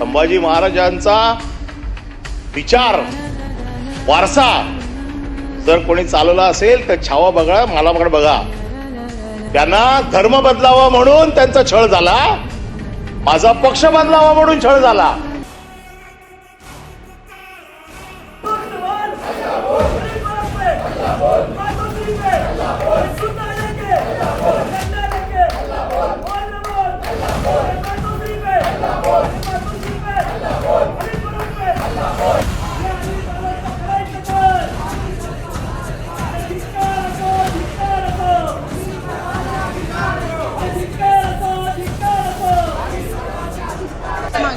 संभाजी महाराजांचा विचार वारसा जर कोणी चालवला असेल तर छावा बघा मला बघा. त्यांना धर्म बदलावा म्हणून त्यांचा छळ झाला. माझा पक्ष बदलावा म्हणून छळ झाला.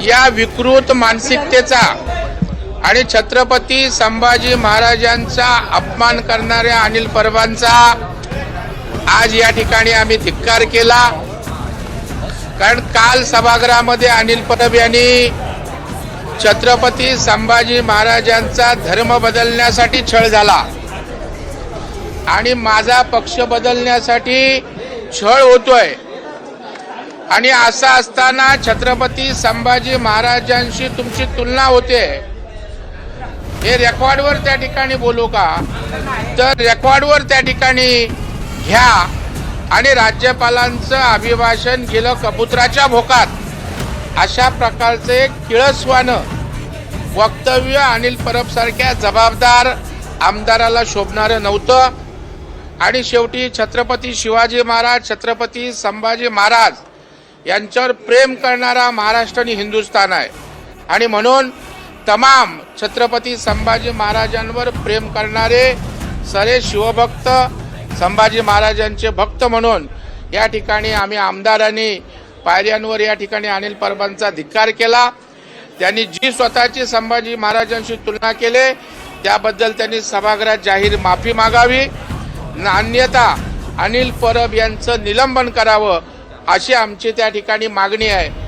या विकृत मानसिकतेचा आणि छत्रपती संभाजी महाराजांचा अपमान करणाऱ्या अनिल परबांचा आज या ठिकाणी आम्ही धिक्कार केला. कारण काल सभागृहामध्ये अनिल परब यांनी छत्रपती संभाजी महाराजांचा धर्म बदलण्यासाठी छळ झाला. आणि माझा पक्ष बदलण्यासाठी छळ होतोय. आणि असं असताना छत्रपती संभाजी महाराजांशी तुमची तुलना होते. हे रेकॉर्डवर त्या ठिकाणी बोलू का? तर रेकॉर्डवर त्या ठिकाणी घ्या आणि राज्यपालांचं अभिभाषण गेलं कबुतराच्या भोकात. अशा प्रकारचं एक किळसवानं वक्तव्य अनिल परब सारख्या जबाबदार आमदाराला शोभणारं नव्हतं. आणि शेवटी छत्रपती शिवाजी महाराज छत्रपती संभाजी महाराज यांच्यावर प्रेम करणारा महाराष्ट्र आणि हिंदुस्थान आहे. आणि म्हणून तमाम छत्रपती संभाजी महाराजांवर प्रेम करणारे सरे शिवभक्त संभाजी महाराजांचे भक्त म्हणून या ठिकाणी आम्ही आमदारांनी पायऱ्यांवर या ठिकाणी अनिल परबांचा धिक्कार केला. त्यांनी जी स्वतःची संभाजी महाराजांशी तुलना केले त्याबद्दल त्यांनी सभागृहात जाहीर माफी मागावी. अन्यथा अनिल परब यांचं निलंबन करावं अशी आमची त्या ठिकाणी मागणी आहे.